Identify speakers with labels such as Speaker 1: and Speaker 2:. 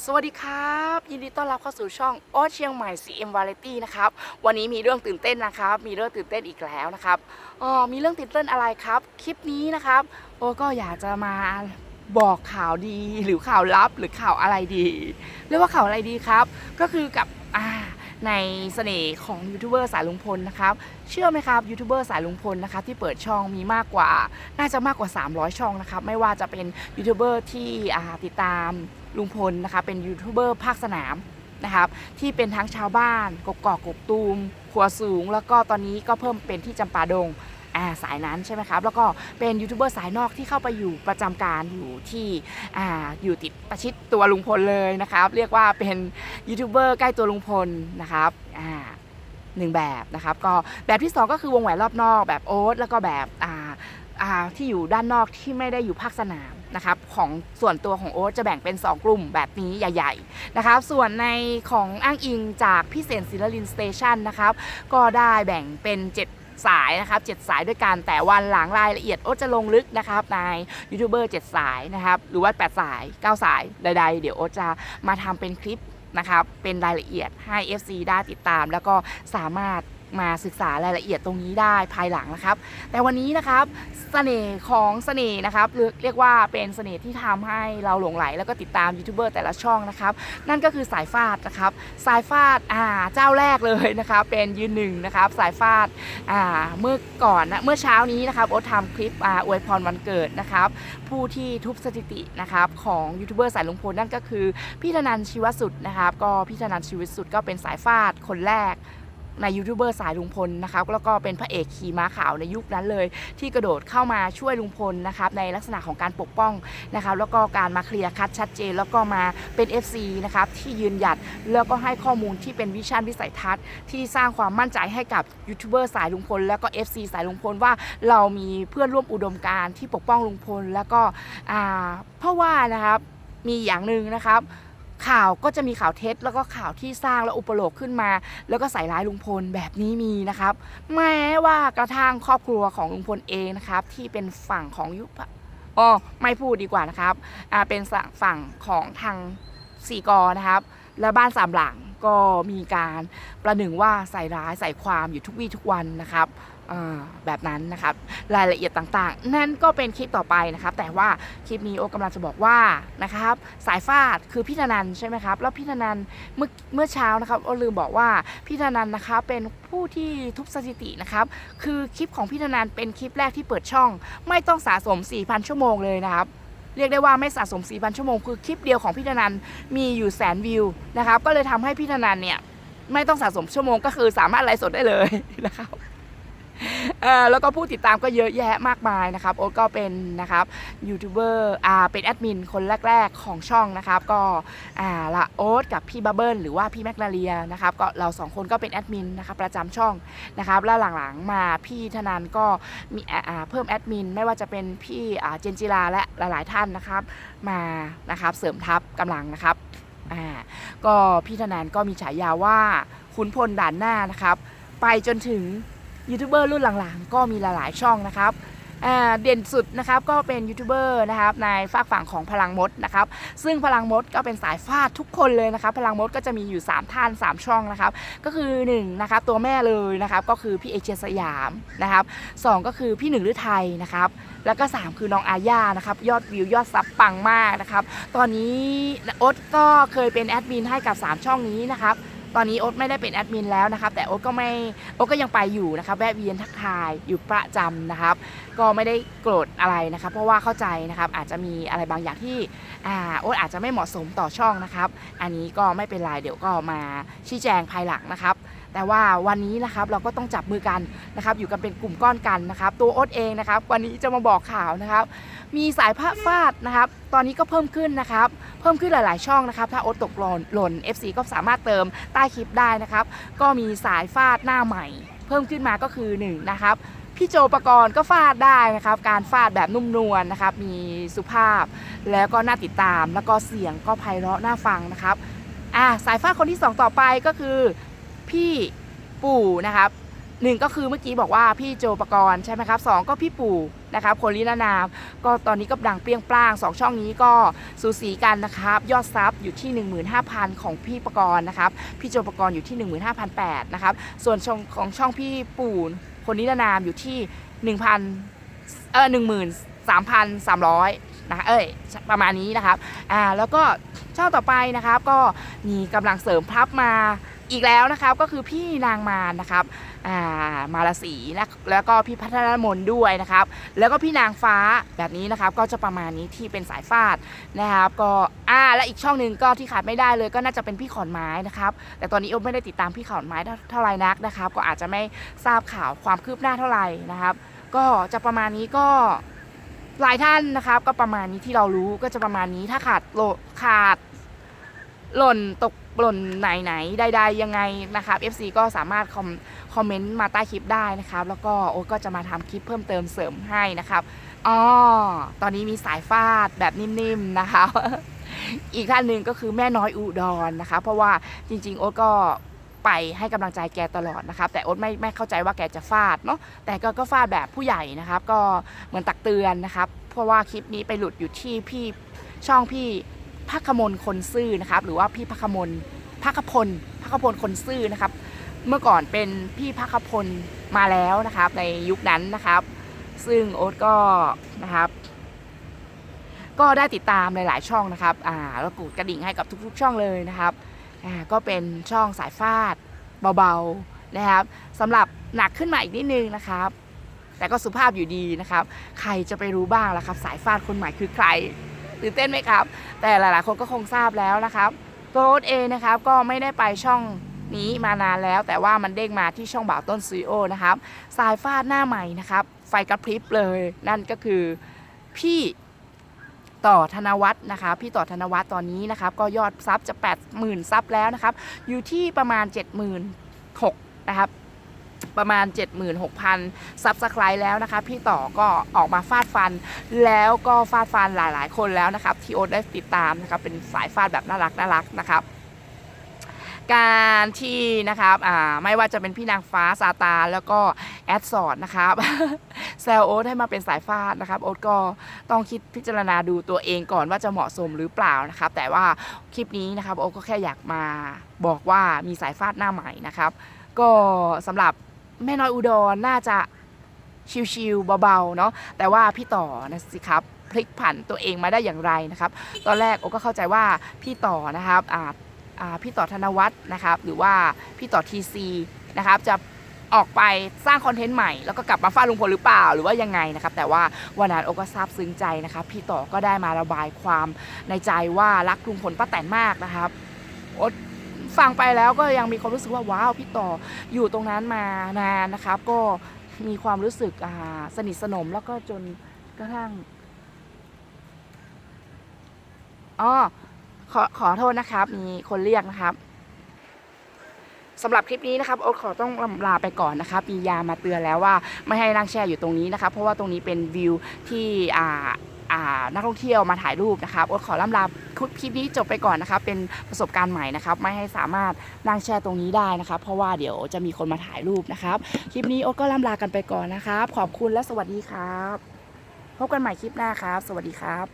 Speaker 1: สวัสดีครับ ยินดีต้อนรับเข้าสู่ช่องโอเชียงใหม่ CM Variety นะครับ วันนี้มีเรื่องตื่นเต้นนะครับ มีเรื่องตื่นเต้นอีกแล้วนะครับอ๋อมีเรื่องตื่นเต้นอะไรครับ คลิปนี้นะครับ โอ้ก็อยากจะมาบอกข่าวดีหรือข่าวลับหรือข่าวอะไรดี เรียกว่าข่าวอะไรดีครับ ก็คือกับอ่า ในเสน่ห์ของยูทูบเบอร์สายลุงพลนะครับเชื่อไหมครับยูทูบเบอร์สายลุงพลนะคะที่เปิดช่องมีมากกว่า น่าจะมากกว่า 300 ช่องนะครับไม่ว่าจะเป็นยูทูบเบอร์ที่ติดตามลุงพลนะคะเป็นยูทูบเบอร์ภาคสนามนะครับที่เป็นทั้งชาวบ้านกกอกกกตูมขัวสูง แล้วก็ตอนนี้ก็เพิ่มเป็นที่จำปาดง สายนั้นใช่ไหมครับ แล้วก็เป็นยูทูบเบอร์สายนอกที่เข้าไปอยู่ประจำการอยู่ที่อ่าอยู่ติดประชิดตัวลุงพลเลยนะครับ เรียกว่าเป็นยูทูบเบอร์ใกล้ตัวลุงพลนะครับอ่าหนึ่งแบบนะครับ ก็แบบที่ 2 ก็คือวงแหวนรอบนอกแบบโอ๊ตแล้วก็แบบอ่าอ่าที่อยู่ด้านนอกที่ไม่ได้อยู่ภาคสนามนะครับของส่วนตัวของโอ๊ตจะแบ่งเป็น 2 กลุ่มแบบนี้ใหญ่ ๆ นะครับ ส่วนในของอ้างอิงจากพี่เสนศิลลินสเตชันนะครับ ก็ได้แบ่งเป็น 7 สายนะครับ7สายด้วยกันแต่วันหลังรายละเอียดโอ๊ตจะลงลึกนะครับในยูทูบเบอร์7สายนะครับหรือว่า 8 สาย 9 สายใด ๆ เดี๋ยวโอ๊ตจะมาทำเป็นคลิปนะครับเป็นรายละเอียดให้ FC ได้ติดตาม แล้วก็สามารถ มาศึกษารายละเอียดตรงนี้ได้ภายหลังนะครับ แต่วันนี้นะครับเสน่ห์ของเสน่ห์นะครับเรียกเรียกว่าเป็นเสน่ห์ที่ทำให้เราหลงไหล แล้วก็ติดตามยูทูบเบอร์แต่ละช่องนะครับนั่นก็คือสายฟาดนะครับสายฟาดอ่าเจ้าแรกเลยนะครับเป็นยืนหนึ่งนะครับสายฟาดอ่าเมื่อก่อนนะเมื่อเช้านี้นะครับโอ๊ตทำคลิปอ่าอวยพรวันเกิดนะครับผู้ที่ทุบสถิตินะครับของยูทูบเบอร์สายลุงพลนั่นก็คือพี่ธนันชีวสุดนะครับก็พี่ธนันชีวสุดก็เป็นสายฟาดคนแรก ในยูทูบเบอร์สายลุงพลนะครับแล้วก็เป็นพระเอกขี่ม้าขาวในยุคนั้นเลย ที่กระโดดเข้ามาช่วยลุงพลนะครับในลักษณะของการปกป้องนะครับแล้วก็การมาเคลียร์คัดชัดเจน แล้วก็มาเป็น FC นะครับที่ยืนหยัดแล้วก็ให้ข้อมูลที่เป็นวิชั่นวิสัยทัศน์ ที่สร้างความมั่นใจให้กับยูทูบเบอร์สายลุงพลแล้วก็ FC สายลุงพลว่าเรามีเพื่อนร่วมอุดมการณ์ที่ปกป้องลุงพลแล้วก็เพราะว่านะครับมีอย่างหนึ่งนะครับ ข่าวก็จะมีข่าวเท็จ แล้วก็ข่าวที่สร้างและอุปโลกขึ้นมา แล้วก็ใส่ร้ายลุงพลแบบนี้มีนะครับ แม้ว่ากระทั่งครอบครัวของลุงพลเองนะครับ ที่เป็นฝั่งของยุปอ๋อไม่พูดดีกว่านะครับอ่าเป็นฝั่งของทางสี่กอนะครับ และบ้านสามหลังก็มีการประหนึ่งว่าใส่ร้ายใส่ความอยู่ทุกวี่ทุกวันนะครับ แบบนั้นนะครับรายละเอียดต่างๆ นั่นก็เป็นคลิปต่อไปนะครับ แต่ว่าคลิปนี้โอกำลังจะบอกว่านะครับสายฟาดคือพี่ธนันใช่ไหมครับ แล้วพี่ธนันเมื่อเมื่อเช้านะครับโอลืมบอกว่าพี่ธนันนะคะเป็นผู้ที่ทุบสถิตินะครับ คือคลิปของพี่ธนันเป็นคลิปแรกที่เปิดช่อง ไม่ต้องสะสม 4,000 ชั่วโมงเลยนะครับเรียกได้ว่าไม่สะสม 4,000 ชั่วโมง คือคลิปเดียวของพี่ธนันมีอยู่แสนวิวนะครับ ก็เลยทำให้พี่ธนันเนี่ยไม่ต้องสะสมชั่วโมงก็คือสามารถไลฟ์สดได้เลยนะครับ แล้วก็ผู้ติดตามก็เยอะแยะมากมายนะครับโอ๊ตก็เป็นนะครับยูทูบเบอร์อ่าเป็นแอดมินคนแรก ๆของช่องนะครับ ก็อ่าละโอ๊ตกับพี่บับเบิลหรือว่าพี่แมกนาเรียนะครับก็เราสองคนก็เป็นแอดมินนะครับประจำช่องนะครับแล้วหลังๆมาพี่ธนันก็มีอ่าเพิ่มแอดมินไม่ว่าจะเป็นพี่อ่าเจนจิลาและหลายๆท่านนะครับมานะครับเสริมทัพกำลังนะครับอ่าก็พี่ธนันก็มีฉายาว่าขุนพลด่านหน้านะครับ ไปจนถึง ยูทูบเบอร์รุ่นหลังๆ ก็มีหลายๆช่องนะครับเด่นสุดนะครับก็เป็นยูทูบเบอร์นะครับในฝากฝั่งของพลังมดนะครับซึ่งพลังมดก็เป็นสายฟาดทุกคนเลยนะครับ พลังมดก็จะมีอยู่ 3 ท่าน 3 ช่องนะครับ ก็คือ1นะครับตัวแม่เลยนะครับก็คือพี่เอเชียสยามนะครับสองก็คือพี่หนึ่งฤทัยนะครับแล้วก็ 3 คือน้องอาญานะครับยอดวิวยอดซับปังมากนะครับตอนนี้โอ๊ตก็เคยเป็นแอดมินให้กับ 3 ช่องนี้นะครับ ตอนนี้โอ๊ตไม่ได้เป็นแอดมินแล้วนะครับ แต่โอ๊ตก็ไม่โอ๊ตก็ยังไปอยู่นะครับแวะเวียนทักทายอยู่ประจำนะครับ ก็ไม่ได้โกรธอะไรนะครับ เพราะว่าเข้าใจนะครับอาจจะมีอะไรบางอย่างที่อ่าโอ๊ตอาจจะไม่เหมาะสมต่อช่องนะครับ อันนี้ก็ไม่เป็นไรเดี๋ยวก็มาชี้แจงภายหลังนะครับ แต่ว่าวันนี้นะครับเราก็ต้องจับมือกันนะครับ อยู่กันเป็นกลุ่มก้อนกันนะครับ ตัวโอ๊ตเองนะครับ วันนี้จะมาบอกข่าวนะครับ มีสายผ้าฟาดนะครับ ตอนนี้ก็เพิ่มขึ้นนะครับ เพิ่มขึ้นหลาย ๆ ช่องนะครับ ถ้าโอ๊ตตกหล่นหล่น FC ก็สามารถเติมใต้คลิปได้นะครับ ก็มีสายฟาดหน้าใหม่ เพิ่มขึ้นมาก็คือ1นะครับพี่โจประกรณ์ก็ฟาดได้นะครับ การฟาดแบบนุ่มนวลนะครับ มีสุภาพแล้วก็น่าติดตาม แล้วก็เสียงก็ไพเราะน่าฟังนะครับอ่าสายฟาดคนที่ 2 ต่อไปก็คือ พี่ปู่นะครับหนึ่งก็คือเมื่อกี้บอกว่าพี่โจปกรณ์ใช่ไหมครับสองก็พี่ปู่นะครับคนลินานามก็ตอนนี้ก็ดังเปรี้ยงปร้างสองช่องนี้ก็สูสีกันนะครับ ยอดซับอยู่ที่ 15,000 ของพี่ปกรณ์นะครับ พี่โจปกรณ์อยู่ที่ 15,800นะครับ ส่วนช่องของช่องพี่ปู่คนนิรนามอยู่ที่ 1,000เออ13,300นะเอ้ยประมาณนี้นะครับอ่าแล้วก็ช่องต่อไปนะครับก็มีกำลังเสริมทัพมา อีกแล้วนะครับก็คือพี่นางมารนะครับอ่ามาลาสีนะแล้วก็พี่พัฒนมนต์ด้วยนะครับ แล้วก็พี่นางฟ้าแบบนี้นะครับ ก็จะประมาณนี้ที่เป็นสายฟาดนะครับ ก็อ่าและอีกช่องหนึ่งก็ที่ขาดไม่ได้เลย ก็น่าจะเป็นพี่ขอนไม้นะครับ แต่ตอนนี้โอ๊ตไม่ได้ติดตามพี่ขอนไม้เท่าไหร่นักนะครับ ก็อาจจะไม่ทราบข่าวความคืบหน้าเท่าไหร่นะครับ ก็จะประมาณนี้ก็หลายท่านนะครับ ก็ประมาณนี้ที่เรารู้ก็จะประมาณนี้ถ้าขาดโลขาด หล่นตกหล่นไหนไหนใดๆยังไงนะครับ FC ก็สามารถคอมคอมเมนต์มาใต้คลิปได้นะครับ แล้วก็โอ๊ตก็จะมาทำคลิปเพิ่มเติมเสริมให้นะครับอ๋อตอนนี้มีสายฟาดแบบนิ่มๆนะครับอีกท่านหนึ่งก็คือแม่น้อยอุดรนะคะ เพราะว่าจริง ๆ โอ๊ตก็ไปให้กำลังใจแกตลอดนะครับ แต่โอ๊ตไม่ไม่เข้าใจว่าแกจะฟาดเนาะแต่ก็ก็ฟาดแบบผู้ใหญ่นะครับ ก็เหมือนตักเตือนนะครับ เพราะว่าคลิปนี้ไปหลุดอยู่ที่พี่ช่องพี่ พักขมลคนซื่อนะครับ หรือว่าพี่พักขมลพักขพลพักขพลคนซื่อนะครับ เมื่อก่อนเป็นพี่พักขพลมาแล้วนะครับ ในยุคนั้นนะครับ ซึ่งโอ๊ตก็นะครับ ก็ได้ติดตามหลาย ๆ ช่องนะครับอ่าแล้วกูดกระดิ่งให้กับทุก ๆ ช่องเลยนะครับอ่าก็เป็นช่องสายฟาดเบาๆนะครับสำหรับหนักขึ้นมาอีกนิดนึงนะครับแต่ก็สุภาพอยู่ดีนะครับ ใครจะไปรู้บ้างล่ะครับ สายฟาดคนใหม่คือใคร ตื่นเต้นไหมครับ แต่หลายๆ คนก็คงทราบแล้วนะครับตัวโอ๊ตเองนะครับก็ไม่ได้ไปช่องนี้มานานแล้ว แต่ว่ามันเด้งมาที่ช่องบ่าวต้นซีโอนะครับสายฟาดหน้าใหม่นะครับไฟกระพริบเลย นั่นก็คือพี่ต่อธนวัฒน์นะคะพี่ต่อธนวัฒน์ตอนนี้นะครับก็ยอดซับจะ 80,000 ซับแล้วนะครับอยู่ที่ประมาณ 76,000นะครับ ประมาณ 76,000ซับสไครต์แล้วนะคะ พี่ต่อก็ออกมาฟาดฟัน แล้วก็ฟาดฟันหลาย ๆ คนแล้วนะครับ ที่โอ๊ตได้ติดตามนะครับเป็นสายฟาดแบบน่ารักน่ารักนะครับการที่นะครับไม่ว่าจะเป็นพี่นางฟ้าซาตาแล้วก็แอดสอดนะครับแซลโอ๊ตให้มาเป็นสายฟาดนะครับโอ๊ตก็ต้องคิดพิจารณาดูตัวเองก่อนว่าจะเหมาะสมหรือเปล่านะครับ แต่ว่าคลิปนี้นะครับโอ๊ตก็แค่อยากมาบอกว่ามีสายฟาดหน้าใหม่นะครับ ก็สำหรับ แม่น้อยอุดรน่าจะชิวๆเบาๆเนาะแต่ว่าพี่ต่อนะสิครับพลิกผันตัวเองมาได้อย่างไรนะครับ ตอนแรกโอก็เข้าใจว่าพี่ต่อนะครับอ่าอ่าพี่ต่อธนวัฒน์นะครับ หรือว่าพี่ต่อทีซีนะครับจะออกไปสร้างคอนเทนต์ใหม่แล้วก็กลับมาฟาดลุงพลหรือเปล่าหรือว่ายังไงนะครับ แต่ว่าวันนั้นโอก็ซาบซึ้งใจนะครับพี่ต่อก็ได้มาระบายความในใจว่ารักลุงพลป้าแตนมากนะครับโอ ฟังไปแล้วก็ยังมีความรู้สึกว่าว้าวพี่ต่ออยู่ตรงนั้นมานานนะครับ ก็มีความรู้สึกอ่าสนิทสนมแล้วก็จนกระทั่งอ๋อขอขอโทษนะครับ มีคนเรียกนะครับสำหรับคลิปนี้นะครับโอ๊ตขอต้องลาไปก่อนนะครับมียามาเตือนแล้วว่าไม่ให้นั่งแช่อยู่ตรงนี้นะครับเพราะว่าตรงนี้เป็นวิวที่อ่า นักท่องเที่ยวมาถ่ายรูปนะครับโอ๊ตขอล่ำลาคลิปนี้จบไปก่อนนะครับ เป็นประสบการณ์ใหม่นะครับ ไม่ให้สามารถนั่งแช่ตรงนี้ได้นะครับ เพราะว่าเดี๋ยวจะมีคนมาถ่ายรูปนะครับ คลิปนี้โอ๊ตก็ล่ำลากันไปก่อนนะครับ ขอบคุณและสวัสดีครับ พบกันใหม่คลิปหน้าครับ สวัสดีครับ